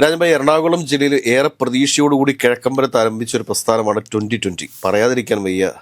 രാജൻഭായി എറണാകുളം ജില്ലയിൽ ഏറെ പ്രതീക്ഷയോടുകൂടി കിഴക്കമ്പലത്ത് ആരംഭിച്ച ഒരു പ്രസ്ഥാനമാണ് ട്വന്റി ട്വന്റി. പറയാതിരിക്കാൻ വയ്യ.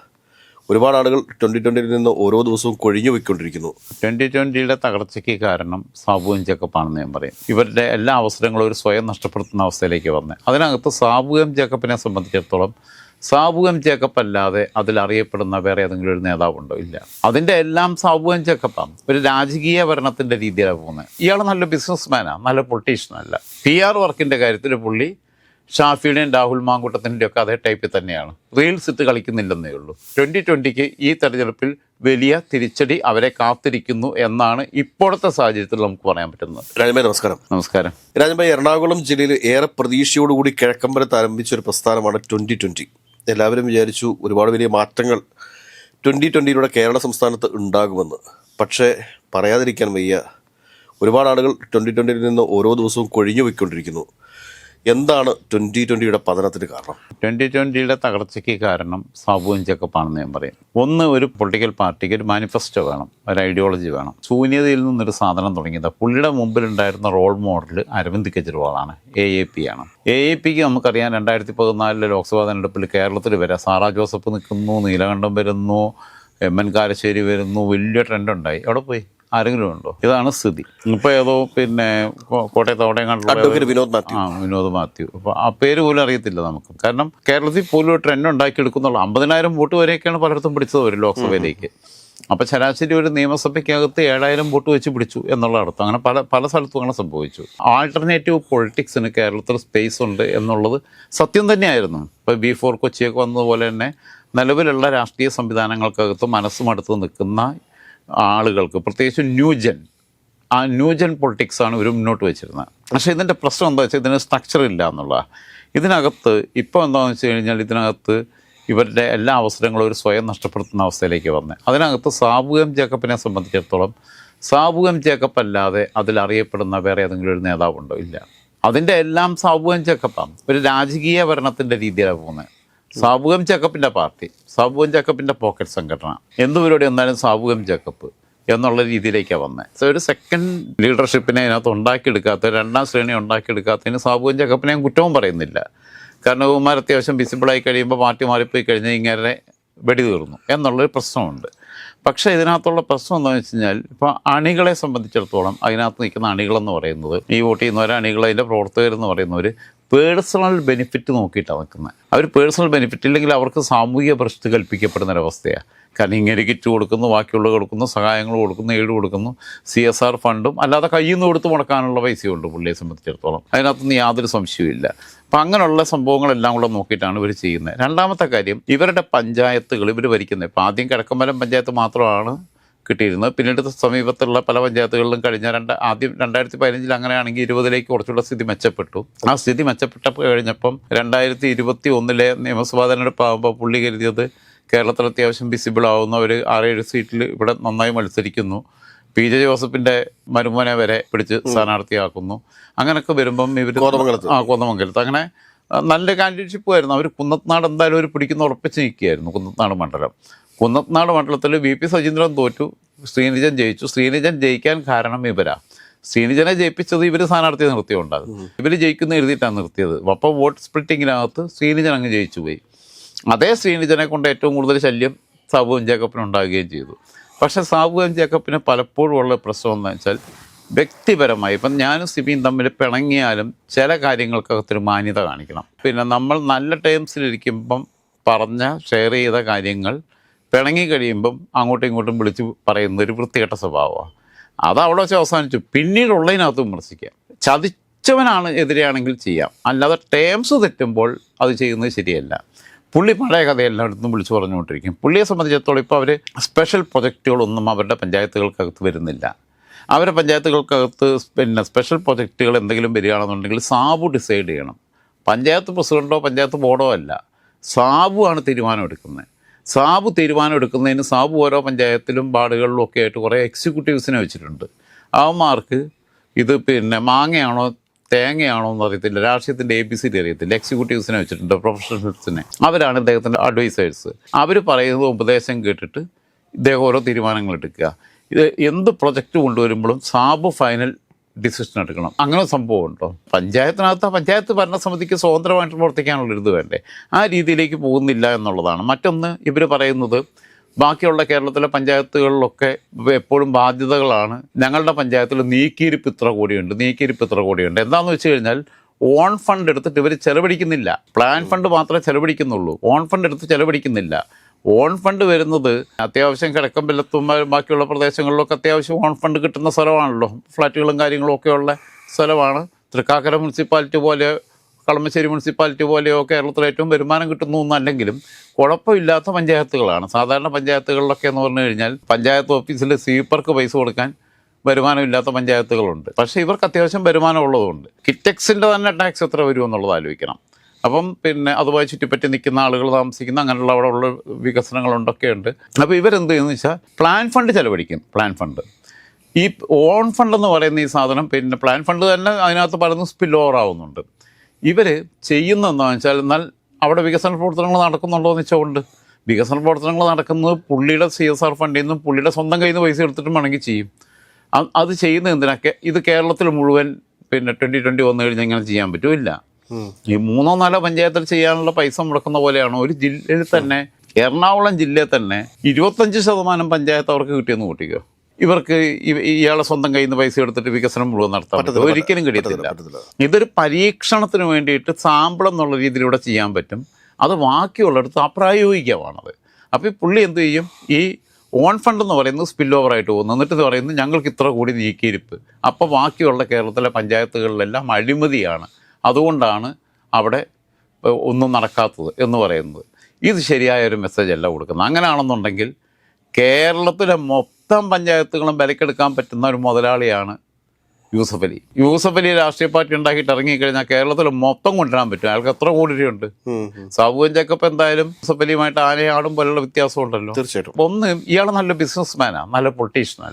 ഒരുപാട് ആളുകൾ ട്വന്റി ട്വന്റിയിൽ നിന്ന് ഓരോ ദിവസവും കൊഴിഞ്ഞു പോയിക്കൊണ്ടിരിക്കുന്നു. ട്വന്റി ട്വന്റിയുടെ തകർച്ചയ്ക്ക് കാരണം സാബുവും ജേക്കപ്പാണെന്ന് ഞാൻ പറയും. ഇവരുടെ എല്ലാ അവസരങ്ങളും ഒരു സ്വയം നഷ്ടപ്പെടുത്തുന്ന അവസ്ഥയിലേക്ക് വന്നത് അതിനകത്ത് സാബു എം ജേക്കബിനെ സംബന്ധിച്ചിടത്തോളം സാബു എം ജേക്കബ് അല്ലാതെ അതിൽ അറിയപ്പെടുന്ന വേറെ ഏതെങ്കിലും ഒരു നേതാവുണ്ടോ? ഇല്ല. അതിന്റെ എല്ലാം സാബു എം ജേക്കബാണ് ഒരു രാജകീയ ഭരണത്തിന്റെ രീതിയിലാണ് പോകുന്നത് ഇയാൾ നല്ല ബിസിനസ്മാനാണ് നല്ല പൊളിറ്റീഷ്യനല്ല പി ആർ വർക്കിന്റെ കാര്യത്തിൽ പുള്ളി ഷാഫിയുടെയും രാഹുൽ മാങ്കൂട്ടത്തിന്റെ ഒക്കെ അതേ ടൈപ്പിൽ തന്നെയാണ്. റീൽസ് ഇട്ട് കളിക്കുന്നില്ലെന്നേ ഉള്ളൂ. ട്വന്റി ട്വന്റിക്ക് ഈ തെരഞ്ഞെടുപ്പിൽ വലിയ തിരിച്ചടി അവരെ കാത്തിരിക്കുന്നു എന്നാണ് ഇപ്പോഴത്തെ സാഹചര്യത്തിൽ നമുക്ക് പറയാൻ പറ്റുന്നത്. രാജൻഭായി നമസ്കാരം. നമസ്കാരം. രാജൻഭായി എറണാകുളം ജില്ലയിൽ ഏറെ പ്രതീക്ഷയോടുകൂടി കിഴക്കമ്പലത്ത് ആരംഭിച്ച ഒരു പ്രസ്ഥാനമാണ് ട്വന്റി ട്വന്റി എല്ലാവരും വിചാരിച്ചു ഒരുപാട് വലിയ മാറ്റങ്ങൾ ട്വന്റി ട്വന്റിയിലൂടെ കേരള സംസ്ഥാനത്ത് ഉണ്ടാകുമെന്ന്. പക്ഷേ പറയാതിരിക്കാൻ വയ്യ. ഒരുപാട് ആളുകൾ ട്വന്റി ട്വന്റിയിൽ നിന്ന് ഓരോ ദിവസവും കൊഴിഞ്ഞു പോയിക്കൊണ്ടിരിക്കുന്നു എന്താണ് ട്വന്റി ട്വന്റിയുടെ പതനത്തിന് കാരണം? ട്വന്റി ട്വന്റിയുടെ തകർച്ചയ്ക്ക് കാരണം സാബുവും ചെക്കപ്പാണെന്ന് ഞാൻ പറയും. ഒന്ന് ഒരു പൊളിറ്റിക്കൽ പാർട്ടിക്ക് ഒരു മാനിഫെസ്റ്റോ വേണം ഒരു ഐഡിയോളജി വേണം. ശൂന്യതയിൽ നിന്നൊരു സാധനം തുടങ്ങിയത് പുള്ളിയുടെ മുമ്പിലുണ്ടായിരുന്ന റോൾ മോഡൽ അരവിന്ദ് കെജ്രിവാളാണ് എ എ പി ആണ് എ എ പിക്ക് നമുക്കറിയാം രണ്ടായിരത്തി പതിനാലിലെ ലോക്സഭാ തെരഞ്ഞെടുപ്പിൽ കേരളത്തിൽ വരെ സാറാ ജോസഫ് നിൽക്കുന്നു നീലകണ്ഠം വരുന്നു എം എൻ കാരശ്ശേരി വരുന്നു വലിയ ട്രെൻഡ് ഉണ്ടായി. എവിടെ പോയി? ആരെങ്കിലും ഉണ്ടോ ഇതാണ് സ്ഥിതി. ഇപ്പോൾ ഏതോ പിന്നെ കോട്ടയത്ത് അവിടെ വിനോദ് മാത്യു. ആ വിനോദ് മാത്യു. അപ്പോൾ ആ പേര് പോലും അറിയത്തില്ല നമുക്ക്. കാരണം കേരളത്തിൽ പോലും ഒരു ട്രെൻഡ് ഉണ്ടാക്കിയെടുക്കുന്നുള്ള അമ്പതിനായിരം വോട്ട് വരെയൊക്കെയാണ് പലയിടത്തും പിടിച്ചത് ഒരു ലോക്സഭയിലേക്ക്. അപ്പോൾ ശരാശരി ഒരു നിയമസഭയ്ക്കകത്ത് ഏഴായിരം വോട്ട് വെച്ച് പിടിച്ചു എന്നുള്ള അർത്ഥം. അങ്ങനെ പല പല സ്ഥലത്തും അങ്ങനെ സംഭവിച്ചു. ആൾട്ടർനേറ്റീവ് പൊളിറ്റിക്സിന് കേരളത്തിൽ സ്പേസ് ഉണ്ട് എന്നുള്ളത് സത്യം തന്നെയായിരുന്നു. ഇപ്പോൾ ബി ഫോർ കൊച്ചിയൊക്കെ വന്നതുപോലെ തന്നെ നിലവിലുള്ള രാഷ്ട്രീയ സംവിധാനങ്ങൾക്കകത്ത് മനസ്സുമടുത്ത് നിൽക്കുന്ന ആളുകൾക്ക് പ്രത്യേകിച്ച് ന്യൂജൻ. ആ ന്യൂജൻ പൊളിറ്റിക്സാണ് ഇവർ മുന്നോട്ട് വെച്ചിരുന്നത്. പക്ഷേ ഇതിന്റെ പ്രശ്നം എന്താ വെച്ചാൽ ഇതിന് സ്ട്രക്ചർ ഇല്ല എന്നുള്ള. ഇതിനകത്ത് ഇപ്പോൾ എന്താണെന്ന് വെച്ച് കഴിഞ്ഞാൽ ഇതിനകത്ത് ഇവരുടെ എല്ലാ അവസരങ്ങളും ഒരു സ്വയം നഷ്ടപ്പെടുത്തുന്ന അവസ്ഥയിലേക്ക് വന്നത് അതിനകത്ത് സാബു എം ജേക്കബിനെ സംബന്ധിച്ചിടത്തോളം സാബു എം ജേക്കബ് അല്ലാതെ അതിൽ അറിയപ്പെടുന്ന വേറെ ഏതെങ്കിലും ഒരു നേതാവുണ്ടോ? ഇല്ല. അതിന്റെ എല്ലാം സാബു എം ജേക്കബാണ്. ഒരു രാജകീയ ഭരണത്തിന്റെ രീതിയിലാണ് പോകുന്നത്. സാബു എം ജേക്കബിന്റെ പാർട്ടി സാബു എം ജേക്കബിന്റെ പോക്കറ്റ് സംഘടന. എന്ത് പരിപാടി വന്നാലും സാബു എം ജേക്കബ് എന്നുള്ള രീതിയിലേക്കാണ് വന്നത് സോ ഒരു സെക്കൻഡ് ലീഡർഷിപ്പിനെ അതിനകത്ത് ഉണ്ടാക്കിയെടുക്കാത്ത രണ്ടാം ശ്രേണി ഉണ്ടാക്കിയെടുക്കാത്തതിന് സാബുവും ചെക്കപ്പിനെ കുറ്റവും പറയുന്നില്ല. കാരണം ഇവന്മാർ അത്യാവശ്യം വിസിബിളായി കഴിയുമ്പോൾ പാർട്ടി മാറിപ്പോയി കഴിഞ്ഞാൽ ഇങ്ങനെ വെടി തീർന്നു എന്നുള്ളൊരു പ്രശ്നമുണ്ട്. പക്ഷേ ഇതിനകത്തുള്ള പ്രശ്നം എന്താണെന്ന് വെച്ച് കഴിഞ്ഞാൽ ഇപ്പോൾ അണികളെ സംബന്ധിച്ചിടത്തോളം അതിനകത്ത് നിൽക്കുന്ന അണികളെന്ന് പറയുന്നത് ഈ വോട്ട് ചെയ്യുന്നവരെ അണികൾ അതിന്റെ പ്രവർത്തകരെന്ന് പറയുന്നവർ പേഴ്സണൽ ബെനിഫിറ്റ് നോക്കിയിട്ടാണ് നിൽക്കുന്നത് അവർ പേഴ്സണൽ ബെനിഫിറ്റ് ഇല്ലെങ്കിൽ അവർക്ക് സാമൂഹിക ഭ്രഷ്ട് കൽപ്പിക്കപ്പെടുന്ന ഒരവസ്ഥയാണ് കാരണം ഇങ്ങനെ കിറ്റ് കൊടുക്കുന്നു ബാക്കിയുള്ള കൊടുക്കുന്നു സഹായങ്ങൾ കൊടുക്കുന്നു ഏഴ് കൊടുക്കുന്നു സി എസ് ആർ ഫണ്ടും അല്ലാതെ കയ്യിൽ നിന്ന് കൊടുത്ത് മുടക്കാനുള്ള പൈസയുണ്ട് പുള്ളിയെ സംബന്ധിച്ചിടത്തോളം. അതിനകത്തൊന്നും യാതൊരു സംശയവുമില്ല അപ്പം അങ്ങനെയുള്ള സംഭവങ്ങളെല്ലാം കൂടെ നോക്കിയിട്ടാണ് ഇവർ ചെയ്യുന്നത് രണ്ടാമത്തെ കാര്യം ഇവരുടെ പഞ്ചായത്തുകൾ ഇവർ ഭരിക്കുന്നത് ഇപ്പം ആദ്യം കിഴക്കമ്പലം പഞ്ചായത്ത് മാത്രമാണ് കിട്ടിയിരുന്നത് പിന്നീട് സമീപത്തുള്ള പല പഞ്ചായത്തുകളിലും കഴിഞ്ഞ രണ്ട് ആദ്യം രണ്ടായിരത്തി പതിനഞ്ചിൽ അങ്ങനെയാണെങ്കിൽ ഇരുപതിലേക്ക് കുറച്ചുകൂടെ സ്ഥിതി മെച്ചപ്പെട്ടു. ആ സ്ഥിതി മെച്ചപ്പെട്ട കഴിഞ്ഞപ്പം രണ്ടായിരത്തി ഇരുപത്തി ഒന്നിലെ നിയമസഭാ തെരഞ്ഞെടുപ്പ് ആകുമ്പോൾ പുള്ളി കരുതിയത് കേരളത്തിൽ അത്യാവശ്യം വിസിബിൾ ആവുന്ന ഒരു ആറേഴ് സീറ്റിൽ ഇവിടെ നന്നായി മത്സരിക്കുന്നു. പി ജെ ജോസഫിന്റെ മരുമോനെ വരെ പിടിച്ച് സ്ഥാനാർത്ഥിയാക്കുന്നു. അങ്ങനെയൊക്കെ വരുമ്പം ഇവർ ആ കോന്നമംഗലത്ത് അങ്ങനെ നല്ല കാൻഡിഡേറ്റ്ഷിപ്പ് ആയിരുന്നു. അവർ കുന്നത്നാട് എന്തായാലും ഒരു പിടിക്കുന്ന ഉറപ്പിച്ച് നിൽക്കുകയായിരുന്നു. കുന്നത്നാട് മണ്ഡലം. കുന്നത്നാട് മണ്ഡലത്തിൽ വി പി സജീന്ദ്രൻ തോറ്റു ശ്രീനിജൻ ജയിച്ചു. ശ്രീനിജൻ ജയിക്കാൻ കാരണം ഇവരാ. ശ്രീനിജനെ ജയിപ്പിച്ചത് ഇവർ സ്ഥാനാർത്ഥിയെ നിർത്തിയുണ്ടാകും ഇവർ ജയിക്കുന്ന എഴുതിയിട്ടാണ് നിർത്തിയത്. അപ്പോൾ വോട്ട് സ്പ്ലിറ്റിങ്ങിനകത്ത് ശ്രീനിജൻ അങ്ങ് ജയിച്ചു പോയി. അതേ ശ്രീനിജനെ കൊണ്ട് ഏറ്റവും കൂടുതൽ ശല്യം സാബു എം ജേക്കബിന് ഉണ്ടാകുകയും ചെയ്തു. പക്ഷേ സാബു എം ജേക്കബിന് പലപ്പോഴും ഉള്ള പ്രശ്നം എന്ന് വെച്ചാൽ വ്യക്തിപരമായി ഇപ്പം ഞാനും സിബിയും തമ്മിൽ പിണങ്ങിയാലും ചില കാര്യങ്ങൾക്കകത്തൊരു മാന്യത കാണിക്കണം. പിന്നെ നമ്മൾ നല്ല ടേംസിലിരിക്കുമ്പം പറഞ്ഞ ഷെയർ ചെയ്ത കാര്യങ്ങൾ പിണങ്ങി കഴിയുമ്പം അങ്ങോട്ടും ഇങ്ങോട്ടും വിളിച്ച് പറയുന്ന ഒരു വൃത്തികെട്ട സ്വഭാവമാണ് അത് അവിടെ വെച്ച് അവസാനിച്ചു. പിന്നീടുള്ളതിനകത്ത് വിമർശിക്കാം. ചതിച്ചവനാണ് എതിരെയാണെങ്കിൽ ചെയ്യാം. അല്ലാതെ ടേംസ് തെറ്റുമ്പോൾ അത് ചെയ്യുന്നത് ശരിയല്ല. പുള്ളി പഴയ കഥ എല്ലായിടത്തും വിളിച്ചു പറഞ്ഞുകൊണ്ടിരിക്കും. പുള്ളിയെ സംബന്ധിച്ചിടത്തോളം ഇപ്പോൾ അവർ സ്പെഷ്യൽ പ്രൊജക്റ്റുകളൊന്നും അവരുടെ പഞ്ചായത്തുകൾക്കകത്ത് വരുന്നില്ല. അവരുടെ പഞ്ചായത്തുകൾക്കകത്ത് പിന്നെ സ്പെഷ്യൽ പ്രൊജക്റ്റുകൾ എന്തെങ്കിലും വരികയാണെന്നുണ്ടെങ്കിൽ സാബു ഡിസൈഡ് ചെയ്യണം. പഞ്ചായത്ത് പ്രസിഡന്റോ പഞ്ചായത്ത് ബോർഡോ അല്ല. സാബുവാണ് ആണ് തീരുമാനം എടുക്കുന്നത്. സാബു തീരുമാനം എടുക്കുന്നതിന് സാബു ഓരോ പഞ്ചായത്തിലും വാർഡുകളിലും ഒക്കെ ആയിട്ട് കുറേ എക്സിക്യൂട്ടീവ്സിനെ വെച്ചിട്ടുണ്ട്. അവന്മാർക്ക് ഇത് പിന്നെ മാങ്ങയാണോ തേങ്ങയാണോ എന്ന് അറിയത്തില്ല. രാഷ്ട്രീയത്തിന്റെ എ ബി സി ഡി അറിയത്തില്ല. എക്സിക്യൂട്ടീവ്സിനെ വെച്ചിട്ടുണ്ട് പ്രൊഫഷണൽസിനെ അവരാണ് ഇദ്ദേഹത്തിന്റെ അഡ്വൈസേഴ്സ് അവർ പറയുന്നത് ഉപദേശം കേട്ടിട്ട് ഇദ്ദേഹം ഓരോ തീരുമാനങ്ങൾ എടുക്കുക. ഇത് എന്ത് പ്രൊജക്റ്റ് കൊണ്ടുവരുമ്പോഴും സാബ് ഫൈനൽ ഡിസിഷൻ എടുക്കണം. അങ്ങനെ സംഭവം ഉണ്ടോ? പഞ്ചായത്തിനകത്ത് പഞ്ചായത്ത് ഭരണസമിതിക്ക് സ്വതന്ത്രമായിട്ട് പ്രവർത്തിക്കാനുള്ള ഇത് വേണ്ടേ? ആ രീതിയിലേക്ക് പോകുന്നില്ല എന്നുള്ളതാണ്. മറ്റൊന്ന് ഇവർ പറയുന്നത് ബാക്കിയുള്ള കേരളത്തിലെ പഞ്ചായത്തുകളിലൊക്കെ എപ്പോഴും ബാധ്യതകളാണ്. ഞങ്ങളുടെ പഞ്ചായത്തിൽ നീക്കിയിരിപ്പ് ഇത്ര കോടിയുണ്ട് നീക്കിയിരിപ്പ് ഇത്ര കോടിയുണ്ട്. എന്താണെന്ന് വെച്ച് കഴിഞ്ഞാൽ ഓൺ ഫണ്ട് എടുത്തിട്ട് ഇവർ ചെലവഴിക്കുന്നില്ല. പ്ലാൻ ഫണ്ട് മാത്രമേ ചെലവഴിക്കുന്നുള്ളൂ. ഓൺ ഫണ്ട് എടുത്ത് ചെലവഴിക്കുന്നില്ല. ഓൺ ഫണ്ട് വരുന്നത് അത്യാവശ്യം കിഴക്കമ്പലത്തും ബാക്കിയുള്ള പ്രദേശങ്ങളിലൊക്കെ അത്യാവശ്യം ഓൺ ഫണ്ട് കിട്ടുന്ന സ്ഥലമാണല്ലോ. ഫ്ലാറ്റുകളും കാര്യങ്ങളും ഒക്കെ ഉള്ള സ്ഥലമാണ്. തൃക്കാക്കര മുനിസിപ്പാലിറ്റി പോലെ കളമശ്ശേരി മുനിസിപ്പാലിറ്റി പോലെയോ കേരളത്തിൽ ഏറ്റവും വരുമാനം കിട്ടുന്നു എന്നല്ലെങ്കിലും കുഴപ്പമില്ലാത്ത പഞ്ചായത്തുകളാണ്. സാധാരണ പഞ്ചായത്തുകളിലൊക്കെ എന്ന് പറഞ്ഞു കഴിഞ്ഞാൽ പഞ്ചായത്ത് ഓഫീസിൽ സ്വീപ്പർക്ക് പൈസ കൊടുക്കാൻ വരുമാനമില്ലാത്ത പഞ്ചായത്തുകളുണ്ട്. പക്ഷേ ഇവർക്ക് അത്യാവശ്യം വരുമാനം ഉള്ളതുകൊണ്ട്. കിറ്റക്സിന്റെ തന്നെ ടാക്സ് എത്ര വരുമെന്നുള്ളത് ആലോചിക്കണം. അപ്പം പിന്നെ അതുമായി ചുറ്റിപ്പറ്റി നിൽക്കുന്ന ആളുകൾ താമസിക്കുന്ന അങ്ങനെയുള്ള അവിടെ ഉള്ള വികസനങ്ങളുണ്ടൊക്കെ ഉണ്ട് അപ്പോൾ ഇവരെന്ത് ചെയ്യുന്നു വെച്ചാൽ പ്ലാൻ ഫണ്ട് ചെലവഴിക്കും പ്ലാൻ ഫണ്ട് ഈ ഓൺ ഫണ്ട് എന്ന് പറയുന്ന ഈ സാധനം പിന്നെ പ്ലാൻ ഫണ്ട് തന്നെ അതിനകത്ത് പലതും സ്പിൽ ഓവർ ആവുന്നുണ്ട്. ഇവർ ചെയ്യുന്നതെന്ന് വെച്ചാൽ എന്നാൽ അവിടെ വികസന പ്രവർത്തനങ്ങൾ നടക്കുന്നുണ്ടോ എന്ന് വെച്ചാൽ ഉണ്ട്. വികസന പ്രവർത്തനങ്ങൾ നടക്കുന്നത് പുള്ളിയുടെ സി എസ് ആർ ഫണ്ടിൽ നിന്നും പുള്ളിയുടെ സ്വന്തം കയ്യിൽ നിന്ന് പൈസ എടുത്തിട്ട് വേണമെങ്കിൽ ചെയ്യും. അത് ചെയ്യുന്ന എന്തിനൊക്കെ ഇത് കേരളത്തിൽ മുഴുവൻ പിന്നെ ട്വന്റി ട്വന്റി വന്നു കഴിഞ്ഞാൽ ഇങ്ങനെ ചെയ്യാൻ പറ്റുമില്ല ഈ മൂന്നോ നാലോ പഞ്ചായത്തിൽ ചെയ്യാനുള്ള പൈസ മുടക്കുന്ന പോലെയാണ്. ഒരു ജില്ലയിൽ തന്നെ എറണാകുളം ജില്ലയിൽ തന്നെ ഇരുപത്തഞ്ച് ശതമാനം പഞ്ചായത്ത് അവർക്ക് കിട്ടിയെന്ന് കൂട്ടിക്കോ. ഇവർക്ക് ഇയാളെ സ്വന്തം കയ്യിൽ നിന്ന് പൈസ എടുത്തിട്ട് വികസനം മുഴുവൻ നടത്താൻ പറ്റും. ഒരിക്കലും കിട്ടിയില്ല ഇതൊരു പരീക്ഷണത്തിന് വേണ്ടിയിട്ട് സാമ്പിൾ എന്നുള്ള രീതിയിലൂടെ ചെയ്യാൻ പറ്റും. അത് ബാക്കിയുള്ളിടത്ത് അപ്രായോഗികമാണത്. അപ്പോൾ ഈ പുള്ളി എന്ത് ചെയ്യും? ഈ ഓൺ ഫണ്ട് എന്ന് പറയുന്നത് സ്പിൽ ഓവറായിട്ട് പോകുന്നു. എന്നിട്ട് ഇത് പറയുന്നത് ഞങ്ങൾക്ക് ഇത്ര കൂടി നീക്കിയിരിപ്പ്. അപ്പോൾ ബാക്കിയുള്ള കേരളത്തിലെ പഞ്ചായത്തുകളിലെല്ലാം അഴിമതിയാണ്. അതുകൊണ്ടാണ് അവിടെ ഒന്നും നടക്കാത്തത് എന്ന് പറയുന്നത്. ഇത് ശരിയായ ഒരു മെസ്സേജ് അല്ല കൊടുക്കുന്നത്. അങ്ങനെയാണെന്നുണ്ടെങ്കിൽ കേരളത്തിലെ മൊത്തം പഞ്ചായത്തുകളും വിലക്കെടുക്കാൻ പറ്റുന്ന ഒരു മുതലാളിയാണ് യൂസഫ് അലി. യൂസഫ് അലി രാഷ്ട്രീയ പാർട്ടി ഉണ്ടാക്കിയിട്ട് ഇറങ്ങിക്കഴിഞ്ഞാൽ കേരളത്തിൽ മൊത്തം കൊണ്ടുവരാൻ പറ്റും. അയാൾക്ക് എത്ര കോടി രൂപയുണ്ട്. സാബുവൻ ജേക്കബ് എന്തായാലും യൂസഫ് അലിയുമായിട്ട് ആനയാടും പോലുള്ള വ്യത്യാസമുണ്ടല്ലോ. തീർച്ചയായിട്ടും. ഒന്ന് ഇയാൾ നല്ല ബിസിനസ്മാനാണ് നല്ല പൊളിറ്റീഷ്യൻ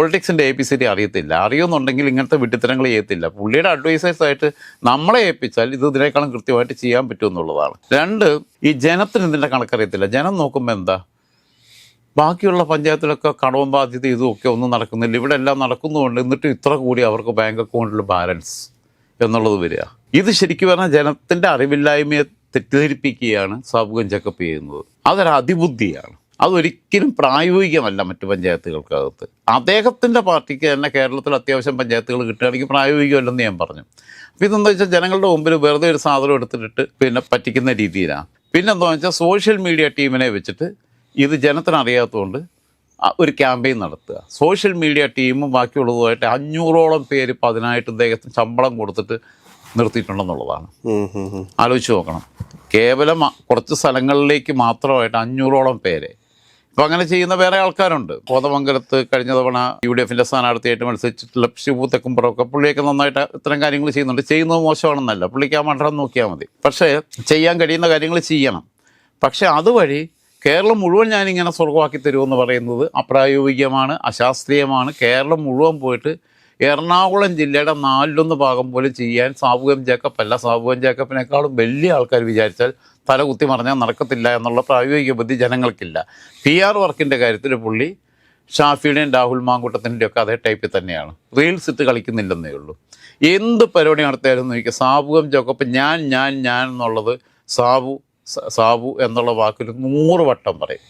അല്ല പൊളിറ്റിക്സിന്റെ എ പി സി ഡി അറിയത്തില്ല. അറിയുന്നുണ്ടെങ്കിൽ ഇങ്ങനത്തെ വിട്ടിത്തരങ്ങൾ ചെയ്യത്തില്ല. പുള്ളിയുടെ അഡ്വൈസേഴ്സ് ആയിട്ട് നമ്മളെ ഏൽപ്പിച്ചാൽ ഇത് ഇതിനേക്കാളും കൃത്യമായിട്ട് ചെയ്യാൻ പറ്റുമെന്നുള്ളതാണ്. രണ്ട് ഈ ജനത്തിന് ഇതിന്റെ കണക്കറിയത്തില്ല. ജനം നോക്കുമ്പോൾ എന്താ? ബാക്കിയുള്ള പഞ്ചായത്തിലൊക്കെ കടവും ബാധ്യത ഇതുമൊക്കെ ഒന്നും നടക്കുന്നില്ല. ഇവിടെ എല്ലാം നടക്കുന്നുണ്ട് എന്നിട്ട് ഇത്ര കൂടി അവർക്ക് ബാങ്ക് അക്കൗണ്ടിൽ ബാലൻസ് എന്നുള്ളത് വരിക. ഇത് ശരിക്കും പറഞ്ഞാൽ ജനത്തിന്റെ അറിവില്ലായ്മയെ തെറ്റിദ്ധരിപ്പിക്കുകയാണ് സാബുഗൻ ചെക്കപ്പ് ചെയ്യുന്നത്. അതൊരു അതിബുദ്ധിയാണ്. അതൊരിക്കലും പ്രായോഗികമല്ല മറ്റു പഞ്ചായത്തുകൾക്കകത്ത്. അദ്ദേഹത്തിന്റെ പാർട്ടിക്ക് തന്നെ കേരളത്തിൽ അത്യാവശ്യം പഞ്ചായത്തുകൾ കിട്ടുകയാണെങ്കിൽ പ്രായോഗികമല്ലെന്ന് ഞാൻ പറഞ്ഞു. അപ്പോൾ ഇതെന്താ വെച്ചാൽ ജനങ്ങളുടെ മുമ്പിൽ വെറുതെ ഒരു സാധനം എടുത്തിട്ട് പിന്നെ പറ്റിക്കുന്ന രീതിയിലാണ്. പിന്നെ എന്താണെന്ന് വെച്ചാൽ സോഷ്യൽ മീഡിയ ടീമിനെ വെച്ചിട്ട് ഇത് ജനത്തിനറിയാത്തതുകൊണ്ട് ഒരു ക്യാമ്പയിൻ നടത്തുക. സോഷ്യൽ മീഡിയ ടീമും ബാക്കിയുള്ളതുമായിട്ട് അഞ്ഞൂറോളം പേര് ഇപ്പം അതിനായിട്ട് ഇദ്ദേഹത്തിന് ശമ്പളം കൊടുത്തിട്ട് നിർത്തിയിട്ടുണ്ടെന്നുള്ളതാണ്. ആലോചിച്ച് നോക്കണം. കേവലം കുറച്ച് സ്ഥലങ്ങളിലേക്ക് മാത്രമായിട്ട് അഞ്ഞൂറോളം പേരെ ഇപ്പം അങ്ങനെ ചെയ്യുന്ന വേറെ ആൾക്കാരുണ്ട്. കോതമംഗലത്ത് കഴിഞ്ഞ തവണ യു ഡി എഫിന്റെ സ്ഥാനാർത്ഥിയായിട്ട് മത്സരിച്ചിട്ടുള്ള ശിവു തെക്കുംപുറമൊക്കെ പുള്ളിയൊക്കെ നന്നായിട്ട് ഇത്തരം കാര്യങ്ങൾ ചെയ്യുന്നുണ്ട്. ചെയ്യുന്നത് മോശമാണെന്നല്ല. പുള്ളിക്ക് ആ മണ്ഡലം നോക്കിയാൽ മതി. പക്ഷേ ചെയ്യാൻ കഴിയുന്ന കാര്യങ്ങൾ ചെയ്യണം. പക്ഷേ അതുവഴി കേരളം മുഴുവൻ ഞാനിങ്ങനെ സ്വർഗമാക്കി തരുമെന്ന് പറയുന്നത് അപ്രായോഗികമാണ് അശാസ്ത്രീയമാണ്. കേരളം മുഴുവൻ പോയിട്ട് എറണാകുളം ജില്ലയുടെ നാലിലൊന്ന് ഭാഗം പോലും ചെയ്യാൻ സാബുകം ജേക്കബ് അല്ല. സാബുകം ജേക്കബിനേക്കാളും വലിയ ആൾക്കാർ വിചാരിച്ചാൽ തല കുത്തി മറിഞ്ഞാൽ നടക്കത്തില്ല എന്നുള്ള പ്രായോഗിക ബുദ്ധി ജനങ്ങൾക്കില്ല. പി ആർ വർക്കിന്റെ കാര്യത്തിൽ പുള്ളി ഷാഫിയുടെയും രാഹുൽ മാങ്കൂട്ടത്തിന്റെയും ഒക്കെ അതേ ടൈപ്പിൽ തന്നെയാണ്. റീൽസ് ഇട്ട് കളിക്കുന്നില്ലെന്നേ ഉള്ളൂ. എന്ത് പരിപാടി നടത്തിയാലും നോക്കിയാൽ സാബുകം ജോക്കപ്പ് ഞാൻ ഞാൻ ഞാൻ എന്നുള്ളത് സാബു സാബു എന്നുള്ള വാക്കിൽ നൂറ് വട്ടം പറയും.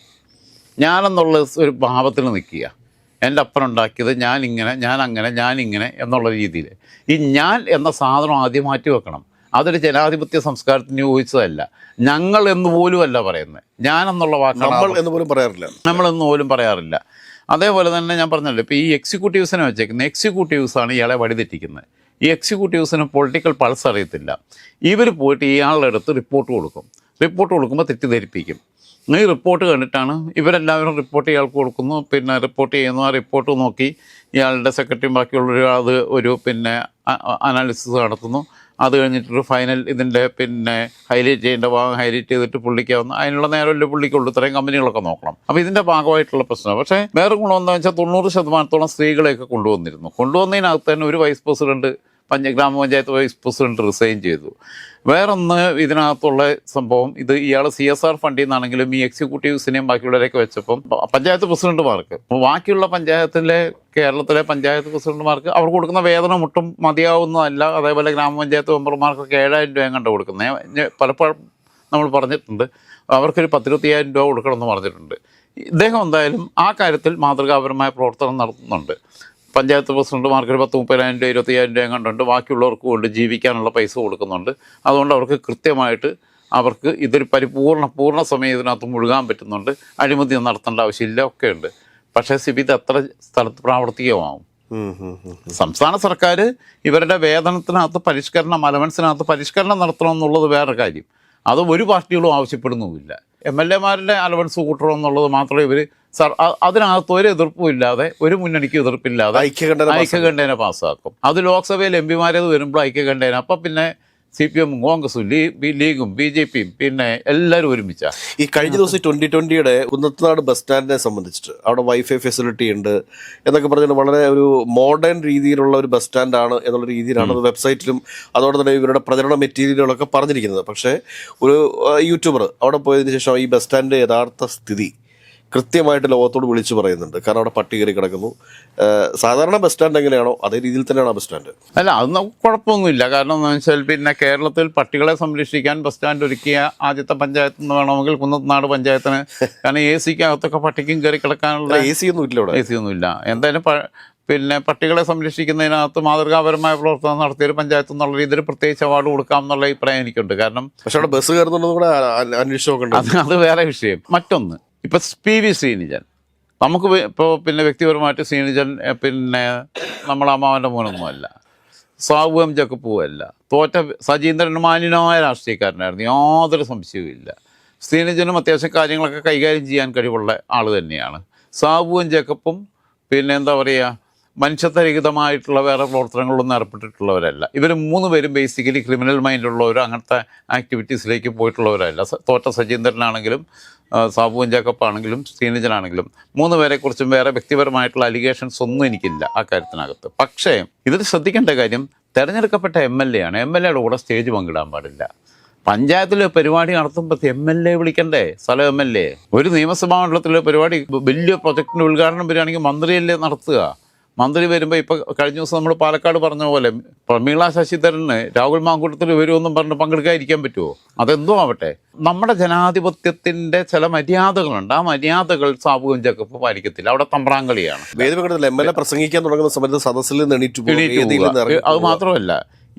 ഞാനെന്നുള്ള ഒരു ഭാവത്തിൽ നിൽക്കുക. എന്റെ അപ്പൻ ഉണ്ടാക്കിയത് ഞാൻ ഇങ്ങനെ ഞാൻ അങ്ങനെ ഞാൻ ഇങ്ങനെ എന്നുള്ള രീതിയിൽ. ഈ ഞാൻ എന്ന സാധനം ആദ്യം മാറ്റി വെക്കണം. അതൊരു ജനാധിപത്യ സംസ്കാരത്തിന് യോജിച്ചതല്ല. ഞങ്ങൾ എന്ന് പോലും അല്ല പറയുന്നത്. ഞാൻ എന്നുള്ള വാക്ക് നമ്മൾ എന്ന് പോലും പറയാറില്ല. നമ്മൾ എന്ന് പോലും പറയാറില്ല. അതേപോലെ തന്നെ ഞാൻ പറഞ്ഞല്ലോ ഇപ്പോൾ ഈ എക്സിക്യൂട്ടീവ്സിനെ വെച്ചേക്കുന്നത് എക്സിക്യൂട്ടീവ്സാണ് ഇയാളെ വഴിതെറ്റിക്കുന്നത്. ഈ എക്സിക്യൂട്ടീവ്സിന് പൊളിറ്റിക്കൽ പൾസ് അറിയത്തില്ല. ഇവർ പോയിട്ട് ഇയാളുടെ അടുത്ത് റിപ്പോർട്ട് കൊടുക്കും. റിപ്പോർട്ട് കൊടുക്കുമ്പോൾ തെറ്റിദ്ധരിപ്പിക്കും. ഈ റിപ്പോർട്ട് കണ്ടിട്ടാണ്. ഇവരെല്ലാവരും റിപ്പോർട്ട് ഇയാൾക്ക് കൊടുക്കുന്നു. പിന്നെ റിപ്പോർട്ട് ചെയ്യുന്നു. ആ റിപ്പോർട്ട് നോക്കി ഇയാളുടെ സെക്രട്ടറിയും ബാക്കിയുള്ളവർ അത് ഒരു പിന്നെ അനാലിസിസ് നടത്തുന്നു. അത് കഴിഞ്ഞിട്ടൊരു ഫൈനൽ ഇതിന്റെ പിന്നെ ഹൈലൈറ്റ് ചെയ്യേണ്ട ഭാഗം ഹൈലൈറ്റ് ചെയ്തിട്ട് പുള്ളിക്കാവുന്ന. അതിനുള്ള നേരമല്ലേ പുള്ളിക്കുള്ളൂ. ഇത്രയും കമ്പനികളൊക്കെ നോക്കണം. അപ്പോൾ ഇതിന്റെ ഭാഗമായിട്ടുള്ള പ്രശ്നം. പക്ഷേ വേറെ ഗുണമെന്താണെന്ന് വെച്ചാൽ തൊണ്ണൂറ് ശതമാനത്തോളം സ്ത്രീകളെയൊക്കെ കൊണ്ടുവന്നിരുന്നു. കൊണ്ടുവന്നതിനകത്ത് തന്നെ ഒരു വൈസ് പ്രസിഡന്റ് പഞ്ച ഗ്രാമപഞ്ചായത്ത് വൈസ് പ്രസിഡന്റ് റിസൈൻ ചെയ്തു. വേറൊന്ന് ഇതിനകത്തുള്ള സംഭവം ഇത് ഇയാൾ സി എസ് ആർ ഫണ്ടിൽ നിന്നാണെങ്കിലും ഈ എക്സിക്യൂട്ടീവ്സിനെയും ബാക്കിയുള്ളവരെയൊക്കെ വെച്ചപ്പം പഞ്ചായത്ത് പ്രസിഡന്റുമാർക്ക് ബാക്കിയുള്ള പഞ്ചായത്തിലെ കേരളത്തിലെ പഞ്ചായത്ത് പ്രസിഡന്റുമാർക്ക് അവർ കൊടുക്കുന്ന വേതനം ഒട്ടും മതിയാവുന്നതല്ല. അതേപോലെ ഗ്രാമപഞ്ചായത്ത് മെമ്പർമാർക്കൊക്കെ ഏഴായിരം രൂപയും കണ്ട് കൊടുക്കുന്നത്. പലപ്പോഴും നമ്മൾ പറഞ്ഞിട്ടുണ്ട് അവർക്കൊരു പത്തിരുപത്തിയായിരം രൂപ കൊടുക്കണമെന്ന് പറഞ്ഞിട്ടുണ്ട്. ഇദ്ദേഹം എന്തായാലും ആ കാര്യത്തിൽ മാതൃകാപരമായ പ്രവർത്തനം നടത്തുന്നുണ്ട്. പഞ്ചായത്ത് പ്രസിഡന്റുമാർക്ക് ഒരു പത്ത് മുപ്പതിനായിരം രൂപ ഇരുപത്തിയായിരം രൂപ കണ്ടുണ്ട് ബാക്കിയുള്ളവർക്ക് കൊണ്ട് ജീവിക്കാനുള്ള പൈസ കൊടുക്കുന്നുണ്ട്. അതുകൊണ്ട് അവർക്ക് കൃത്യമായിട്ട് അവർക്ക് ഇതൊരു പരിപൂർണ പൂർണ സമയം ഇതിനകത്ത് മുഴുകാൻ പറ്റുന്നുണ്ട്. അഴിമതി നടത്തേണ്ട ആവശ്യമില്ല ഒക്കെ ഉണ്ട് പക്ഷേ സിബി ഇത് അത്ര സ്ഥലത്ത് പ്രാവർത്തികമാവും. സംസ്ഥാന സർക്കാർ ഇവരുടെ വേതനത്തിനകത്ത് പരിഷ്കരണം അലവൻസിനകത്ത് പരിഷ്കരണം നടത്തണം എന്നുള്ളത് വേറെ കാര്യം. അത് ഒരു പാർട്ടികളും ആവശ്യപ്പെടുന്നുമില്ല. എം എൽ എമാരുടെ അലവൻസ് കൂട്ടണം എന്നുള്ളത് മാത്രമേ ഇവർ സർ അതിനകത്ത് ഒരു എതിർപ്പും ഇല്ലാതെ ഒരു മുന്നണിക്ക് എതിർപ്പില്ലാതെ ഐക്യകണ്ഠന. ഐക്യകണ്ഠേന പാസ്സാക്കും അത് ലോക്സഭയിൽ എം പിമാരേത് വരുമ്പോൾ ഐക്യകണ്ഠേന. അപ്പം പിന്നെ സി പി എമ്മും കോൺഗ്രസും ലീഗും ബി ജെ പിയും പിന്നെ എല്ലാവരും ഒരുമിച്ചാണ് ഈ കഴിഞ്ഞ ദിവസം ട്വന്റി ട്വന്റിയുടെ കുന്നത്തനാട് ബസ് സ്റ്റാൻഡിനെ സംബന്ധിച്ചിട്ട് അവിടെ വൈഫൈ ഫെസിലിറ്റി ഉണ്ട് എന്നൊക്കെ പറഞ്ഞാൽ വളരെ ഒരു മോഡേൺ രീതിയിലുള്ള ഒരു ബസ് സ്റ്റാൻഡാണ് എന്നുള്ള രീതിയിലാണ് അത് വെബ്സൈറ്റിലും അതോടെ തന്നെ ഇവരുടെ പ്രചരണ മെറ്റീരിയലുകളൊക്കെ പറഞ്ഞിരിക്കുന്നത്. പക്ഷേ ഒരു യൂട്യൂബർ അവിടെ പോയതിനു ശേഷം ഈ ബസ് സ്റ്റാൻഡിന്റെ യഥാർത്ഥ സ്ഥിതി കൃത്യമായിട്ട് ലോകത്തോട് വിളിച്ചു പറയുന്നുണ്ട്. കാരണം അവിടെ പട്ടി കയറി കിടക്കുന്നു. സാധാരണ ബസ് സ്റ്റാൻഡ് എങ്ങനെയാണോ അതേ രീതിയിൽ തന്നെയാണ് ബസ് സ്റ്റാൻഡ്. അല്ല അത് നമുക്ക് കുഴപ്പമൊന്നുമില്ല. കാരണം എന്താണെന്ന് വെച്ചാൽ പിന്നെ കേരളത്തിൽ പട്ടികളെ സംരക്ഷിക്കാൻ ബസ് സ്റ്റാൻഡ് ഒരുക്കിയ ആദ്യത്തെ പഞ്ചായത്ത് എന്ന് വേണമെങ്കിൽ കുന്നത്തനാട് പഞ്ചായത്തിന് കാരണം എ സിക്കകത്തൊക്കെ പട്ടിക്കും കയറി കിടക്കാനുള്ള എ സി ഒന്നും ഇല്ല എ സി ഒന്നുമില്ല. എന്തായാലും പ- പിന്നെ പട്ടികളെ സംരക്ഷിക്കുന്നതിനകത്ത് മാതൃകാപരമായ പ്രവർത്തനം നടത്തിയ ഒരു പഞ്ചായത്ത് എന്നുള്ള രീതിയിൽ പ്രത്യേകിച്ച് അവാർഡ് കൊടുക്കാം എന്നുള്ള അഭിപ്രായം എനിക്കുണ്ട്. കാരണം പക്ഷേ അവിടെ ബസ് കയറുന്നുണ്ടെന്ന് കൂടെ അന്വേഷിച്ചു അത് അത് വേറെ വിഷയം. മറ്റൊന്ന് ഇപ്പൊ പി വി ശ്രീനിജൻ. നമുക്ക് ഇപ്പോൾ പിന്നെ വ്യക്തിപരമായിട്ട് ശ്രീനിജൻ പിന്നെ നമ്മളെ അമ്മാവന്റെ മോനൊന്നുമല്ല. സാബു എം ജക്കപ്പൂവല്ല. തോറ്റ സജീന്ദ്രൻ മാന്യനായ രാഷ്ട്രീയക്കാരനായിരുന്നു. യാതൊരു സംശയവും ഇല്ല. ശ്രീനിജനും അത്യാവശ്യം കാര്യങ്ങളൊക്കെ കൈകാര്യം ചെയ്യാൻ കഴിവുള്ള ആൾ തന്നെയാണ്. സാബുവും ജക്കപ്പും പിന്നെ എന്താ പറയുക മനുഷ്യത്വരഹിതമായിട്ടുള്ള വേറെ പ്രവർത്തനങ്ങളൊന്നും ഏർപ്പെട്ടിട്ടുള്ളവരല്ല. ഇവർ മൂന്ന് പേരും ബേസിക്കലി ക്രിമിനൽ മൈൻഡുള്ളവരോ അങ്ങനത്തെ ആക്ടിവിറ്റീസിലേക്ക് പോയിട്ടുള്ളവരല്ല. തോറ്റ സജീന്ദ്രനാണെങ്കിലും സാബു ആണെങ്കിലും ശ്രീനിജനാണെങ്കിലും മൂന്ന് പേരെക്കുറിച്ചും വേറെ വ്യക്തിപരമായിട്ടുള്ള അലിഗേഷൻസ് ഒന്നും എനിക്കില്ല ആ കാര്യത്തിനകത്ത്. പക്ഷേ ഇതിൽ ശ്രദ്ധിക്കേണ്ട കാര്യം തിരഞ്ഞെടുക്കപ്പെട്ട എം എൽ എ ആണ്. എം എൽ എയുടെ കൂടെ സ്റ്റേജ് പങ്കിടാൻ പാടില്ല. പഞ്ചായത്തിൽ പരിപാടി നടത്തുമ്പോൾ എം എൽ എ വിളിക്കണ്ടേ? സ്ഥലം എം എൽ എ. ഒരു നിയമസഭാ മണ്ഡലത്തിലെ പരിപാടി വലിയ പ്രൊജക്ടിന്റെ ഉദ്ഘാടനം വരികയാണെങ്കിൽ മന്ത്രിയല്ലേ നടത്തുക? മന്ത്രി വരുമ്പോൾ ഇപ്പോൾ കഴിഞ്ഞ ദിവസം നമ്മൾ പാലക്കാട് പറഞ്ഞ പോലെ പ്രമീള ശശിധരന് രാഹുൽ മാങ്കൂട്ടത്തിൽ വരുമെന്നും പറഞ്ഞ് പങ്കെടുക്കാതിരിക്കാൻ പറ്റുമോ അതെന്തോ ആവട്ടെ. നമ്മുടെ ജനാധിപത്യത്തിന്റെ ചില മര്യാദകളുണ്ട്. ആ മര്യാദകൾ സാബുവും ചക്കപ്പ് പാലിക്കത്തില്ല. അവിടെ തമ്പ്രാങ്കളിയാണ്. എം എൽ എ പ്രസംഗിക്കാൻ തുടങ്ങുന്ന സമയത്ത് സദസ്സിൽ നിന്ന് എണീറ്റ് അത് മാത്രമല്ല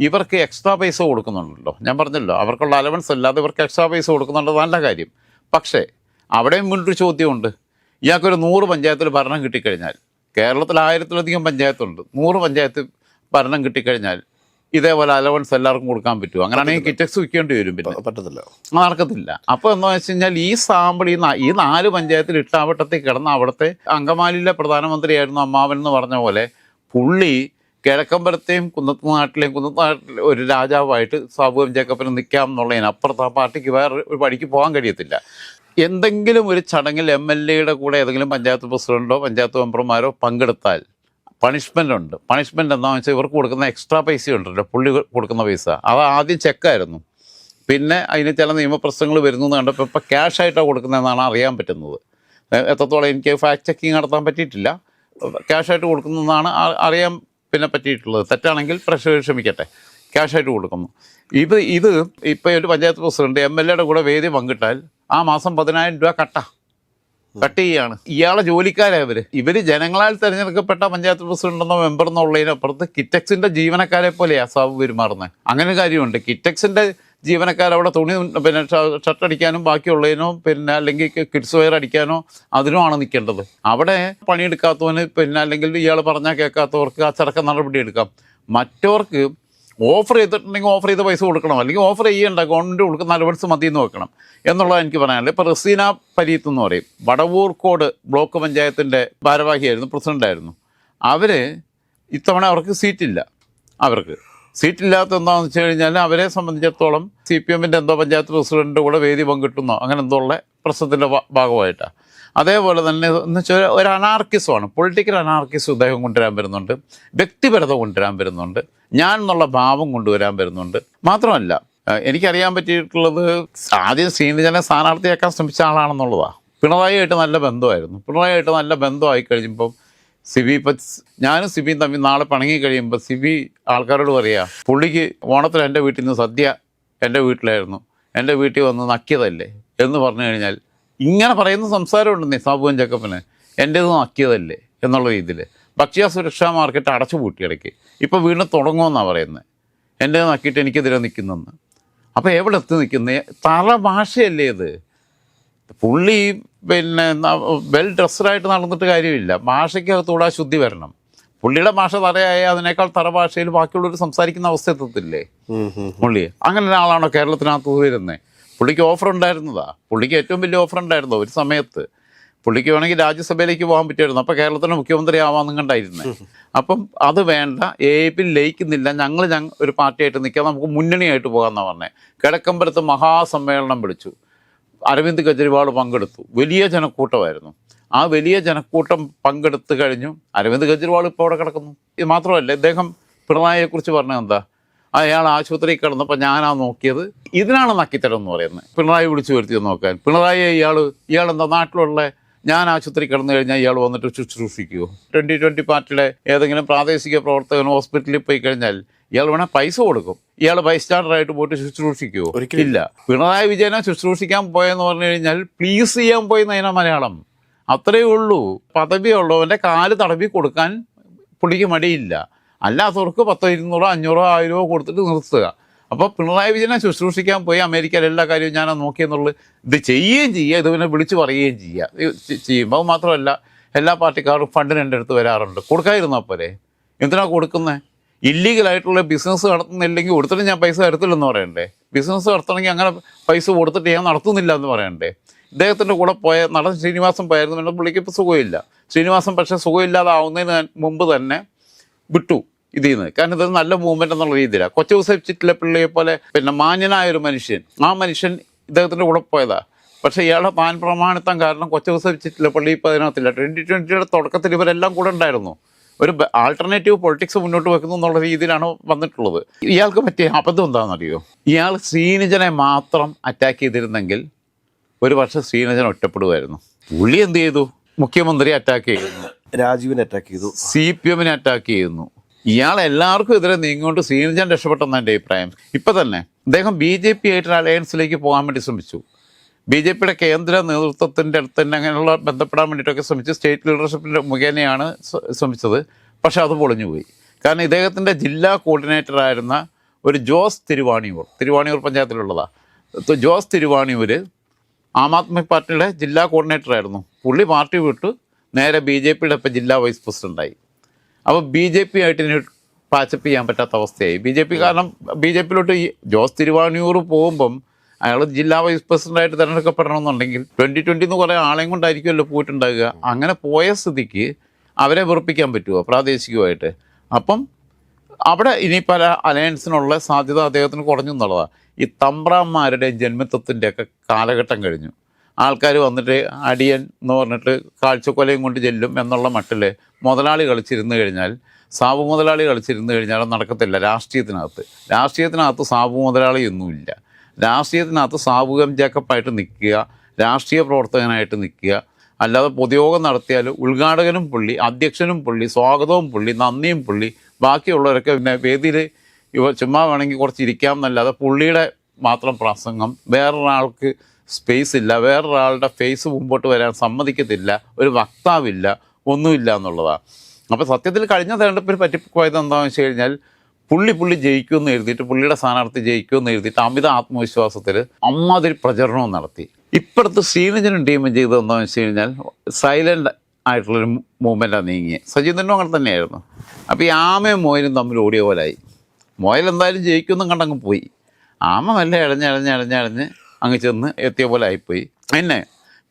ഇവർക്ക് എക്സ്ട്രാ പൈസ കൊടുക്കുന്നുണ്ടല്ലോ. ഞാൻ പറഞ്ഞല്ലോ അവർക്കുള്ള അലവൻസ് അല്ലാതെ ഇവർക്ക് എക്സ്ട്രാ പൈസ കൊടുക്കുന്നുണ്ട് നല്ല കാര്യം. പക്ഷേ അവിടെയും വീണ്ടൊരു ചോദ്യമുണ്ട്. ഇയാൾക്കൊരു നൂറ് പഞ്ചായത്തിൽ ഭരണം കിട്ടിക്കഴിഞ്ഞാൽ കേരളത്തിൽ ആയിരത്തിലധികം പഞ്ചായത്തുണ്ട്. നൂറ് പഞ്ചായത്ത് ഭരണം കിട്ടിക്കഴിഞ്ഞാൽ ഇതേപോലെ അലവൻസ് എല്ലാവർക്കും കൊടുക്കാൻ പറ്റുമോ? അങ്ങനെയാണെങ്കിൽ കിറ്റക്സ് വിൽക്കേണ്ടി വരും പിന്നെ. പറ്റത്തില്ല. നടക്കത്തില്ല. അപ്പോൾ എന്ന് വെച്ച് കഴിഞ്ഞാൽ ഈ സാമ്പിൾ ഈ ഈ നാല് പഞ്ചായത്തിൽ ഇട്ടാവട്ടത്തിൽ കിടന്ന അവിടുത്തെ അങ്കമാലിയിലെ പ്രധാനമന്ത്രിയായിരുന്നു അമ്മാവൻ എന്ന് പറഞ്ഞ പോലെ പുള്ളി കിഴക്കമ്പലത്തെയും കുന്നത്തുനാട്ടിലെയും കുന്നത്തുനാട്ടിലെ ഒരു രാജാവായിട്ട് സാബു എം ജേക്കബിന് നിൽക്കാം എന്നുള്ളതിനപ്പുറത്ത് ആ പാർട്ടിക്ക് വേറെ ഒരു പടിക്ക് പോകാൻ കഴിയത്തില്ല. എന്തെങ്കിലും ഒരു ചടങ്ങിൽ എം എൽ എയുടെ കൂടെ ഏതെങ്കിലും പഞ്ചായത്ത് പ്രസിഡന്റോ പഞ്ചായത്ത് മെമ്പർമാരോ പങ്കെടുത്താൽ പണിഷ്മെന്റ് ഉണ്ട് പണിഷ്മെന്റ് എന്താണെന്ന് വെച്ചാൽ ഇവർക്ക് കൊടുക്കുന്ന എക്സ്ട്രാ പൈസ ഉണ്ടല്ലോ പുള്ളി കൊടുക്കുന്ന പൈസ. അത് ആദ്യം ചെക്കായിരുന്നു. പിന്നെ അതിന് ചില നിയമപ്രശ്നങ്ങൾ വരുന്നു എന്ന് കണ്ടപ്പോൾ ഇപ്പോൾ ക്യാഷ് ആയിട്ടാണ് കൊടുക്കുന്നതെന്നാണ് അറിയാൻ പറ്റുന്നത്. എത്രത്തോളം എനിക്ക് ഫാക്ട് ചെക്കിങ് നടത്താൻ പറ്റിയിട്ടില്ല. ക്യാഷ് ആയിട്ട് കൊടുക്കുന്നതെന്നാണ് അറിയാൻ പിന്നെ പറ്റിയിട്ടുള്ളത്. തെറ്റാണെങ്കിൽ പ്രശ്നം ക്ഷമിക്കട്ടെ ക്യാഷ് ആയിട്ട് കൊടുക്കുന്നു. ഇത് ഇത് ഇപ്പോൾ ഒരു പഞ്ചായത്ത് പ്രസിഡന്റ് എം എൽ എയുടെ കൂടെ വേദി പങ്കിട്ടാൽ ആ മാസം പതിനായിരം രൂപ കട്ട. കട്ട് ചെയ്യാണ്. ഇയാളെ ജോലിക്കാരായവർ ഇവർ ജനങ്ങളാൽ തിരഞ്ഞെടുക്കപ്പെട്ട പഞ്ചായത്ത് പ്രസിഡന്റ് എന്നോ മെമ്പർ എന്നുള്ളതിനപ്പുറത്ത് കിറ്റക്സിന്റെ ജീവനക്കാരെ പോലെയാ സാബ് പെരുമാറുന്നത് അങ്ങനെ കാര്യമുണ്ട്. കിറ്റക്സിന്റെ ജീവനക്കാർ അവിടെ തുണി പിന്നെ ഷർട്ട് അടിക്കാനും ബാക്കിയുള്ളതിനോ പിന്നെ അല്ലെങ്കിൽ കിഡ്സ് വെയർ അടിക്കാനോ അതിനോ ആണ് നിൽക്കേണ്ടത്. അവിടെ പണിയെടുക്കാത്തവന് പിന്നെ അല്ലെങ്കിൽ ഇയാൾ പറഞ്ഞാൽ കേൾക്കാത്തവർക്ക് ആ ചടക്ക നടപടി എടുക്കാം. മറ്റവർക്ക് ഓഫർ ചെയ്തിട്ടുണ്ടെങ്കിൽ ഓഫർ ചെയ്ത പൈസ കൊടുക്കണം. അല്ലെങ്കിൽ ഓഫർ ചെയ്യേണ്ട ഗവൺമെന്റ് കൊടുക്കുന്ന അലവൻസ് മതി എന്ന് വെക്കണം. എന്നുള്ളത് എനിക്ക് പറയാനുള്ളത്. ഇപ്പോൾ റസീന പരീത്ത് എന്ന് പറയും. വടവൂർക്കോട് ബ്ലോക്ക് പഞ്ചായത്തിന്റെ ഭാരവാഹിയായിരുന്നു പ്രസിഡന്റായിരുന്നു അവർ ഇത്തവണ അവർക്ക് സീറ്റില്ല. അവർക്ക് സീറ്റില്ലാത്ത എന്താണെന്ന് വെച്ച് കഴിഞ്ഞാൽ അവരെ സംബന്ധിച്ചിടത്തോളം സി പി എമ്മിന്റെ എന്തോ പഞ്ചായത്ത് പ്രസിഡന്റ് കൂടെ വേദി പങ്കിട്ടുന്നോ അങ്ങനെ എന്തോ ഉള്ള പ്രശ്നത്തിന്റെ ഭാഗമായിട്ടാണ് അതേപോലെ തന്നെ എന്ന് വെച്ചാൽ ഒരു അനാർക്കിസമാണ്. പൊളിറ്റിക്കൽ അനാർക്കിസം അദ്ദേഹം കൊണ്ടുവരാൻ വരുന്നുണ്ട്. വ്യക്തിപരത കൊണ്ടുവരാൻ വരുന്നുണ്ട്. ഞാൻ എന്നുള്ള ഭാവം കൊണ്ടുവരാൻ വരുന്നുണ്ട്. മാത്രമല്ല എനിക്കറിയാൻ പറ്റിയിട്ടുള്ളത് ആദ്യം ശ്രീനിജനെ സ്ഥാനാർത്ഥിയാക്കാൻ ശ്രമിച്ച ആളാണെന്നുള്ളതാണ് പിണറായിയായിട്ട് നല്ല ബന്ധമായിരുന്നു. പിണറായിയായിട്ട് നല്ല ബന്ധമായി കഴിയുമ്പം സിബി ഇപ്പം ഞാനും സിബിയും തമ്മിൽ നാളെ പണങ്ങി കഴിയുമ്പോൾ സിബി ആൾക്കാരോട് പറയാ പുള്ളിക്ക് ഓണത്തിന് എന്റെ വീട്ടിൽ നിന്ന് സദ്യ എന്റെ വീട്ടിലായിരുന്നു. എന്റെ വീട്ടിൽ വന്ന് നക്കിയതല്ലേ? എന്ന് പറഞ്ഞു കഴിഞ്ഞാൽ ഇങ്ങനെ പറയുന്ന സംസാരമുണ്ടെന്നേ സാബുവൻ ജക്കപ്പിന് എന്റേത് ആക്കിയതല്ലേ എന്നുള്ള രീതിയിൽ ഭക്ഷ്യ സുരക്ഷാ മാർക്കറ്റ് അടച്ചു പൂട്ടി ഇടയ്ക്ക്. ഇപ്പോൾ വീണ്ടും തുടങ്ങുമെന്നാണ് പറയുന്നത്. എന്റെ ആക്കിയിട്ട് എനിക്കെതിരെ നിൽക്കുന്നെന്ന്. അപ്പോൾ എവിടെ എത്തി നിൽക്കുന്നേ? തറ ഭാഷയല്ലേ ഇത്? പുള്ളി പിന്നെ വെൽ ഡ്രസ്ഡായിട്ട് നടന്നിട്ട് കാര്യമില്ല. ഭാഷയ്ക്കകത്തൂടെ ആ ശുദ്ധി വരണം. പുള്ളിയുടെ ഭാഷ തറയായ അതിനേക്കാൾ തറ ഭാഷയിൽ ബാക്കിയുള്ളവർ സംസാരിക്കുന്ന അവസ്ഥ എത്തത്തില്ലേ? പുള്ളി. അങ്ങനെ ഒരാളാണോ കേരളത്തിനകത്ത് വരുന്നത് പുള്ളിക്ക് ഓഫർ ഉണ്ടായിരുന്നതാ. പുള്ളിക്ക് ഏറ്റവും വലിയ ഓഫർ ഉണ്ടായിരുന്നു ഒരു സമയത്ത്. പുള്ളിക്ക് വേണമെങ്കിൽ രാജ്യസഭയിലേക്ക് പോകാൻ പറ്റുമായിരുന്നു. അപ്പോൾ കേരളത്തിന്റെ മുഖ്യമന്ത്രി ആവാമെന്നും കണ്ടായിരുന്നേ. അപ്പം അത് വേണ്ട എ പി ലയിക്കുന്നില്ല. ഞങ്ങൾ ഞങ്ങൾ ഒരു പാർട്ടിയായിട്ട് നിൽക്കാം. നമുക്ക് മുന്നണിയായിട്ട് പോകാമെന്നാണ് പറഞ്ഞത് കിഴക്കമ്പലത്ത് മഹാസമ്മേളനം വിളിച്ചു. അരവിന്ദ് കെജ്രിവാൾ പങ്കെടുത്തു. വലിയ ജനക്കൂട്ടമായിരുന്നു. ആ വലിയ ജനക്കൂട്ടം പങ്കെടുത്തു കഴിഞ്ഞു. അരവിന്ദ് കെജ്രിവാൾ ഇപ്പോൾ അവിടെ കിടക്കുന്നു. ഇത് മാത്രമല്ല ഇദ്ദേഹം പിണറായിയെക്കുറിച്ച് പറഞ്ഞത് എന്താ? അയാൾ ആശുപത്രിയിൽ കിടന്നപ്പോൾ ഞാനാ നോക്കിയത്. ഇതിനാണ് നക്കിത്തരം എന്ന് പറയുന്നത്. പിണറായി വിളിച്ചു വരുത്തി നോക്കാൻ. പിണറായി ഇയാൾ ഇയാൾ എന്താ നാട്ടിലുള്ള ഞാൻ ആശുപത്രി കിടന്നു കഴിഞ്ഞാൽ ഇയാൾ വന്നിട്ട് ശുശ്രൂഷിക്കുമോ ട്വന്റി ട്വന്റി പാർട്ടിയുടെ ഏതെങ്കിലും പ്രാദേശിക പ്രവർത്തകൻ ഹോസ്പിറ്റലിൽ പോയി കഴിഞ്ഞാൽ ഇയാൾ വേണേൽ പൈസ കൊടുക്കും. ഇയാൾ ബൈസ്റ്റാൻഡറായിട്ട് പോയിട്ട് ശുശ്രൂഷിക്കുമോ ഇല്ല. പിണറായി വിജയനെ ശുശ്രൂഷിക്കാൻ പോയെന്ന് പറഞ്ഞു കഴിഞ്ഞാൽ പ്ലീസ് ചെയ്യാൻ പോയി നയന മലയാളം. അത്രയേ ഉള്ളൂ. പദവിയുള്ളവന്റെ കാൽ തടവി കൊടുക്കാൻ പുള്ളിക്ക് മടിയില്ല. അല്ലാത്തവർക്ക് പത്തോ ഇരുന്നൂറോ അഞ്ഞൂറോ ആയിരമോ കൊടുത്തിട്ട് നിർത്തുക. അപ്പോൾ പിണറായി വിജയനെ ശുശ്രൂഷിക്കാൻ പോയി അമേരിക്കയിൽ എല്ലാ കാര്യവും ഞാൻ നോക്കിയെന്നുള്ളത് ഇത് ചെയ്യുകയും ചെയ്യുക. ഇത് പിന്നെ വിളിച്ച് പറയുകയും ചെയ്യുക. ചെയ്യുമ്പോൾ മാത്രമല്ല എല്ലാ പാർട്ടിക്കാരും ഫണ്ടിന് എന്റെ അടുത്ത് വരാറുണ്ട്. കൊടുക്കാതിരുന്നാൽ പോരെ? എന്തിനാ കൊടുക്കുന്നത് ഇല്ലീഗലായിട്ടുള്ള ബിസിനസ് നടത്തുന്നില്ലെങ്കിൽ കൊടുത്തിട്ട് ഞാൻ പൈസ തരത്തില്ലെന്ന് പറയണ്ടേ? ബിസിനസ് നടത്തണമെങ്കിൽ അങ്ങനെ പൈസ കൊടുത്തിട്ട് ഞാൻ നടത്തുന്നില്ല എന്ന് പറയണ്ടേ? ഇദ്ദേഹത്തിന്റെ കൂടെ പോയ നടൻ ശ്രീനിവാസൻ പോയായിരുന്നു. പിന്നെ പുള്ളിക്ക് ഇപ്പോൾ സുഖമില്ല. ശ്രീനിവാസൻ പക്ഷേ സുഖമില്ലാതാവുന്നതിന് മുമ്പ് തന്നെ വിട്ടു. ഇതിൽ നിന്ന് കാരണം ഇത് നല്ല മൂവ്മെന്റ് എന്നുള്ള രീതിയിലാണ് കൊച്ചു ജോസഫ് ചിറ്റിലെ പിള്ളിയെ പോലെ പിന്നെ മാന്യനായ ഒരു മനുഷ്യൻ. ആ മനുഷ്യൻ ഇദ്ദേഹത്തിന്റെ കൂടെ പോയതാ. പക്ഷേ ഇയാളുടെ താൻ പ്രമാണിത്തം കാരണം കൊച്ചു ജോസഫ് ചിറ്റിലെ പള്ളി ഇപ്പോൾ അതിനകത്തില്ല ട്വന്റി ട്വന്റിയുടെ തുടക്കത്തിൽ ഇവരെല്ലാം കൂടെ ഉണ്ടായിരുന്നു. ഒരു ആൾട്ടർനേറ്റീവ് പൊളിറ്റിക്സ് മുന്നോട്ട് വെക്കുന്നു എന്നുള്ള രീതിയിലാണ് വന്നിട്ടുള്ളത്. ഇയാൾക്ക് പറ്റിയ അബദ്ധം എന്താണെന്നറിയോ ഇയാൾ ശ്രീനിജനെ മാത്രം അറ്റാക്ക് ചെയ്തിരുന്നെങ്കിൽ ഒരു വർഷം ശ്രീനിജൻ ഒറ്റപ്പെടുമായിരുന്നു പുള്ളി എന്ത് ചെയ്തു? മുഖ്യമന്ത്രി അറ്റാക്ക് ചെയ്യുന്നു. രാജീവിനെ അറ്റാക്ക് ചെയ്തു. സി പി എമ്മിനെ അറ്റാക്ക് ചെയ്യുന്നു. ഇയാൾ എല്ലാവർക്കും എതിരെ നീങ്ങിക്കൊണ്ട് ശ്രീനിജൻ രക്ഷപ്പെട്ടെന്ന് എന്റെ അഭിപ്രായം. ഇപ്പം തന്നെ അദ്ദേഹം ബി ജെ പി ആയിട്ട് അലയൻസിലേക്ക് പോകാൻ വേണ്ടി ശ്രമിച്ചു. ബി ജെ പിയുടെ കേന്ദ്ര നേതൃത്വത്തിന്റെ അടുത്ത് തന്നെ അങ്ങനെയുള്ള ബന്ധപ്പെടാൻ വേണ്ടിയിട്ടൊക്കെ ശ്രമിച്ചു സ്റ്റേറ്റ് ലീഡർഷിപ്പിന്റെ മുഖേനയാണ് ശ്രമിച്ചത്. പക്ഷേ അത് പൊളിഞ്ഞുപോയി കാരണം ഇദ്ദേഹത്തിന്റെ ജില്ലാ കോർഡിനേറ്റർ ആയിരുന്ന ഒരു ജോസ് തിരുവാണിയൂർ തിരുവാണിയൂർ പഞ്ചായത്തിലുള്ളതാണ് ജോസ് തിരുവാണിയൂർ ആം ആദ്മി പാർട്ടിയുടെ ജില്ലാ കോർഡിനേറ്റർ ആയിരുന്നു പുള്ളി പാർട്ടി വിട്ടു നേരെ ബി ജെ പിയുടെ ഇപ്പം ജില്ലാ വൈസ് പ്രസിഡന്റായി അപ്പോൾ ബി ജെ പി ആയിട്ട് ഇനി പാച്ചപ്പ് ചെയ്യാൻ പറ്റാത്ത അവസ്ഥയായി. ബി ജെ പി കാരണം ബി ജെ പിയിലോട്ട് ഈ ജോസ് തിരുവാണിയൂർ പോകുമ്പം അയാൾ ജില്ലാ വൈസ് പ്രസിഡന്റായിട്ട് തിരഞ്ഞെടുക്കപ്പെടണമെന്നുണ്ടെങ്കിൽ ട്വന്റി ട്വന്റി എന്ന് കുറേ ആളെയും കൊണ്ടായിരിക്കുമല്ലോ പോയിട്ടുണ്ടാകുക അങ്ങനെ പോയ സ്ഥിതിക്ക് അവരെ വെറുപ്പിക്കാൻ പറ്റുമോ പ്രാദേശികമായിട്ട്? അപ്പം അവിടെ ഇനി പല അലയൻസിനുള്ള സാധ്യത അദ്ദേഹത്തിന് കുറഞ്ഞു എന്നുള്ളതാണ് ഈ തമ്പ്രാന്മാരുടെ ജന്മത്വത്തിന്റെയൊക്കെ കാലഘട്ടം കഴിഞ്ഞു. ആൾക്കാർ വന്നിട്ട് അടിയൻ എന്ന് പറഞ്ഞിട്ട് കാഴ്ചക്കൊലയും കൊണ്ട് ചെല്ലും എന്നുള്ള മട്ടിൽ മുതലാളി കളിച്ചിരുന്നു കഴിഞ്ഞാൽ സാബു മുതലാളി കളിച്ചിരുന്നു കഴിഞ്ഞാൽ നടക്കത്തില്ല രാഷ്ട്രീയത്തിനകത്ത്. രാഷ്ട്രീയത്തിനകത്ത് സാബു മുതലാളി ഒന്നുമില്ല. രാഷ്ട്രീയത്തിനകത്ത് സാബു എം ജേക്കപ്പായിട്ട് നിൽക്കുക രാഷ്ട്രീയ പ്രവർത്തകനായിട്ട് നിൽക്കുക അല്ലാതെ പൊതുയോഗം നടത്തിയാൽ ഉദ്ഘാടകനും പുള്ളി അധ്യക്ഷനും പുള്ളി സ്വാഗതവും പുള്ളി നന്ദിയും പുള്ളി ബാക്കിയുള്ളവരൊക്കെ പിന്നെ വേദിയിൽ ഇവ ചുമ്മാ വേണമെങ്കിൽ കുറച്ച് ഇരിക്കാം എന്നല്ലാതെ പുള്ളിയുടെ മാത്രം പ്രസംഗം വേറൊരാൾക്ക് സ്പേസ് ഇല്ല. വേറൊരാളുടെ ഫേസ് മുമ്പോട്ട് വരാൻ സമ്മതിക്കത്തില്ല. ഒരു വക്താവില്ല. ഒന്നുമില്ല എന്നുള്ളതാണ് അപ്പോൾ സത്യത്തിൽ കഴിഞ്ഞ തെരഞ്ഞെടുപ്പിൽ പറ്റിപ്പോയത് എന്താണെന്ന് വെച്ച് കഴിഞ്ഞാൽ പുള്ളി പുള്ളി ജയിക്കുമെന്ന് എഴുതിയിട്ട് പുള്ളിയുടെ സ്ഥാനാർത്ഥി ജയിക്കുമെന്ന് എഴുതിയിട്ട് അമിത ആത്മവിശ്വാസത്തിൽ അമ്മാതിരി പ്രചരണവും നടത്തി. ഇപ്പുറത്ത് ശ്രീനിജനും ടീമും ചെയ്തത് എന്താണെന്ന് വെച്ച് കഴിഞ്ഞാൽ സൈലന്റ് ആയിട്ടുള്ളൊരു മൂവ്മെന്റാണ് നീങ്ങിയത് സജീന്ദ്രനും അങ്ങനെ തന്നെയായിരുന്നു. അപ്പോൾ ഈ ആമയും മോയനും തമ്മിൽ ഓടിയ പോലായി. മോയൽ എന്തായാലും ജയിക്കുമെന്നും കണ്ടങ്ങ് പോയി. ആമ മെല്ലെ ഇഴഞ്ഞ് ഇഴഞ്ഞ് ഇഴഞ്ഞ് ഇഴഞ്ഞ് അങ്ങ് ചെന്ന് എത്തിയ പോലെ ആയിപ്പോയി. പിന്നെ